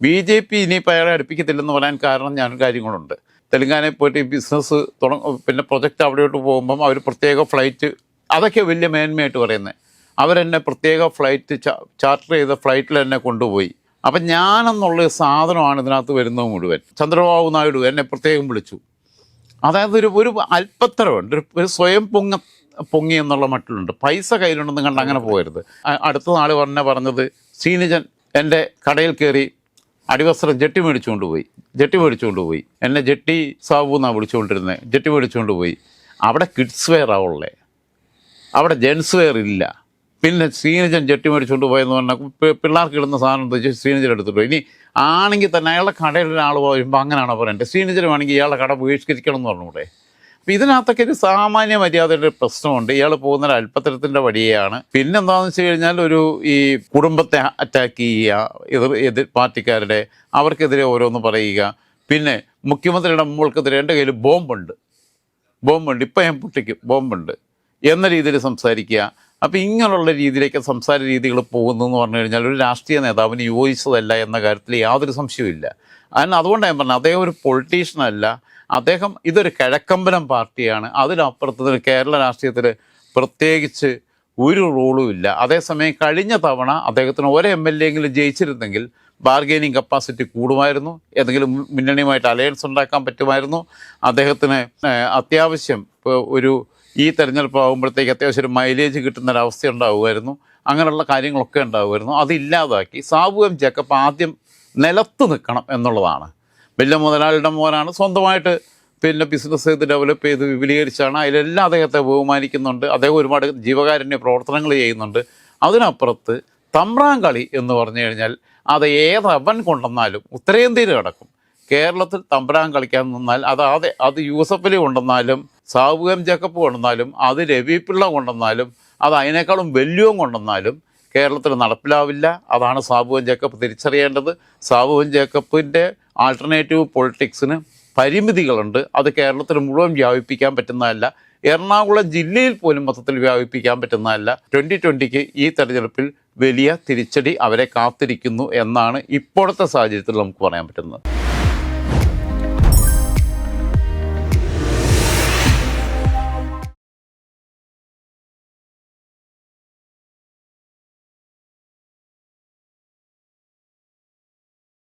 ബി ജെ പി ഇനിയിപ്പോൾ അയാളെ അടുപ്പിക്കത്തില്ലെന്ന് പറയാൻ കാരണം ഞാൻ കാര്യങ്ങളുണ്ട് തെലങ്കാനയിൽ പോയിട്ട് ബിസിനസ് തുടങ്ങ പിന്നെ പ്രൊജക്റ്റ് അവിടെയോട്ട് പോകുമ്പം അവർ പ്രത്യേക ഫ്ലൈറ്റ് അതൊക്കെ വലിയ മേന്മയായിട്ട് പറയുന്നത് അവരെന്നെ പ്രത്യേക ഫ്ലൈറ്റ് ചാർട്ടർ ചെയ്ത ഫ്ലൈറ്റിൽ എന്നെ കൊണ്ടുപോയി. അപ്പം ഞാനെന്നുള്ള സാധനമാണ് ഇതിനകത്ത് വരുന്നത് മുഴുവൻ. ചന്ദ്രബാബു നായിഡു എന്നെ പ്രത്യേകം വിളിച്ചു. അതായത് ഒരു ഒരു അല്പത്തരമുണ്ട് ഒരു സ്വയം പൊങ്ങ പൊങ്ങി എന്നുള്ള മട്ടിലുണ്ട്. പൈസ കയ്യിലുണ്ടെന്ന് കണ്ട് അങ്ങനെ പോകരുത്. അടുത്ത നാൾ പറഞ്ഞ പറഞ്ഞത് ശ്രീനിജൻ എന്റെ കടയിൽ കയറി അടിവസ്ത്രം ജെട്ടി മേടിച്ചുകൊണ്ട് പോയി. ജെട്ടി മേടിച്ചുകൊണ്ട് പോയി. എന്നെ ജെട്ടി സാബു എന്നാണ് വിളിച്ചുകൊണ്ടിരുന്നത് ജെട്ടി മേടിച്ചുകൊണ്ട് പോയി. അവിടെ കിഡ്സ് വെയർ ആവുള്ളേ അവിടെ ജെൻസ് വെയർ ഇല്ല. പിന്നെ ശ്രീനിജൻ ജെട്ടി മേടിച്ചുകൊണ്ട് പോയെന്ന് പറഞ്ഞാൽ പിള്ളേർക്ക് ഇടുന്ന സാധനം എന്താ വെച്ചാൽ ശ്രീനിജൻ എടുത്തിട്ടു പോയി. ഇനി ആണെങ്കിൽ തന്നെ അയാളുടെ കടയിൽ ഒരാൾ വരുമ്പോൾ അങ്ങനെയാണോ പറയണ്ടത് ശ്രീനിജൻ വേണമെങ്കിൽ ഇയാളുടെ കട ബഹിഷ്കരിക്കണം എന്ന് പറഞ്ഞൂടെ അപ്പോൾ ഇതിനകത്തൊക്കെ ഒരു സാമാന്യ മര്യാദയുടെ പ്രശ്നമുണ്ട്. ഇയാൾ പോകുന്ന ഒരു അല്പത്തരത്തിന്റെ വഴിയാണ്. പിന്നെന്താണെന്ന് വെച്ച് കഴിഞ്ഞാൽ ഒരു ഈ കുടുംബത്തെ അറ്റാക്ക് ചെയ്യുക എതിർ എതിർ പാർട്ടിക്കാരുടെ അവർക്കെതിരെ ഓരോന്ന് പറയുക. പിന്നെ മുഖ്യമന്ത്രിയുടെ മോൾക്കെതിരെ എന്റെ കയ്യിൽ ബോംബുണ്ട്. ബോംബുണ്ട്. ഇപ്പം ഞാൻ പൊട്ടിക്കും. ബോംബുണ്ട്. എന്ന രീതിയിൽ സംസാരിക്കുക. അപ്പോൾ ഇങ്ങനെയുള്ള രീതിയിലേക്ക് സംസാര രീതികൾ പോകുന്നു എന്ന് പറഞ്ഞു കഴിഞ്ഞാൽ ഒരു രാഷ്ട്രീയ നേതാവിന് യോജിച്ചതല്ല എന്ന കാര്യത്തിൽ യാതൊരു സംശയവും ഇല്ല അതിന് അതുകൊണ്ടാണ് ഞാൻ പറഞ്ഞത് അദ്ദേഹം ഒരു പൊളിറ്റീഷ്യൻ അല്ല. അദ്ദേഹം ഇതൊരു കിഴക്കമ്പലം പാർട്ടിയാണ്. അതിനപ്പുറത്ത് കേരള രാഷ്ട്രീയത്തിൽ പ്രത്യേകിച്ച് ഒരു റോളും ഇല്ല. അതേസമയം കഴിഞ്ഞ തവണ അദ്ദേഹത്തിന് ഒരു എം എൽ എങ്കിലും ജയിച്ചിരുന്നെങ്കിൽ ബാർഗെയിനിങ് കപ്പാസിറ്റി കൂടുമായിരുന്നു. ഏതെങ്കിലും മുന്നണിയുമായിട്ട് അലയൻസ് ഉണ്ടാക്കാൻ പറ്റുമായിരുന്നു. അദ്ദേഹത്തിന് അത്യാവശ്യം ഒരു ഈ തെരഞ്ഞെടുപ്പ് ആകുമ്പോഴത്തേക്ക് അത്യാവശ്യം ഒരു മൈലേജ് കിട്ടുന്ന ഒരവസ്ഥ ഉണ്ടാവുമായിരുന്നു. അങ്ങനെയുള്ള കാര്യങ്ങളൊക്കെ ഉണ്ടാവുമായിരുന്നു. അതില്ലാതാക്കി സാബു എം ജേക്കബ് ആദ്യം നിലത്ത് നിൽക്കണം എന്നുള്ളതാണ്. വലിയ മുതലാളിയുടെ മോനാണ്. സ്വന്തമായിട്ട് പിന്നെ ബിസിനസ് ചെയ്ത് ഡെവലപ്പ് ചെയ്ത് വിപുലീകരിച്ചാണ്. അതിലെല്ലാം അദ്ദേഹത്തെ ബഹുമാനിക്കുന്നുണ്ട്. അദ്ദേഹം ഒരുപാട് ജീവകാരുണ്യ പ്രവർത്തനങ്ങൾ ചെയ്യുന്നുണ്ട്. അതിനപ്പുറത്ത് തമ്പ്രാങ്കളി എന്ന് പറഞ്ഞു കഴിഞ്ഞാൽ അത് ഏതവൻ കൊണ്ടെന്നാലും ഉത്തരേന്ത്യയിൽ കിടക്കും കേരളത്തിൽ തമ്പ്രാൻ കളിക്കാൻ നിന്നാൽ അത് അത് അത് യൂസഫലി കൊണ്ടെന്നാലും സാബു എം ജേക്കബ് കൊണ്ടെന്നാലും അത് രവി പിള്ള കൊണ്ടെന്നാലും അത് അതിനേക്കാളും വലിയവും കൊണ്ടെന്നാലും കേരളത്തിൽ നടപ്പിലാവില്ല. അതാണ് സാബുവൻ ജേക്കപ്പ് തിരിച്ചറിയേണ്ടത്. സാബുവൻ ജേക്കബിന്റെ ആൾട്ടർനേറ്റീവ് പൊളിറ്റിക്സിന് പരിമിതികളുണ്ട്. അത് കേരളത്തിൽ മുഴുവൻ വ്യാപിപ്പിക്കാൻ പറ്റുന്നതല്ല. എറണാകുളം ജില്ലയിൽ പോലും മൊത്തത്തിൽ വ്യാപിപ്പിക്കാൻ പറ്റുന്നതല്ല. ട്വന്റി ട്വന്റിക്ക് ഈ തെരഞ്ഞെടുപ്പിൽ വലിയ തിരിച്ചടി അവരെ കാത്തിരിക്കുന്നു എന്നാണ് ഇപ്പോഴത്തെ സാഹചര്യത്തിൽ നമുക്ക് പറയാൻ പറ്റുന്നത്.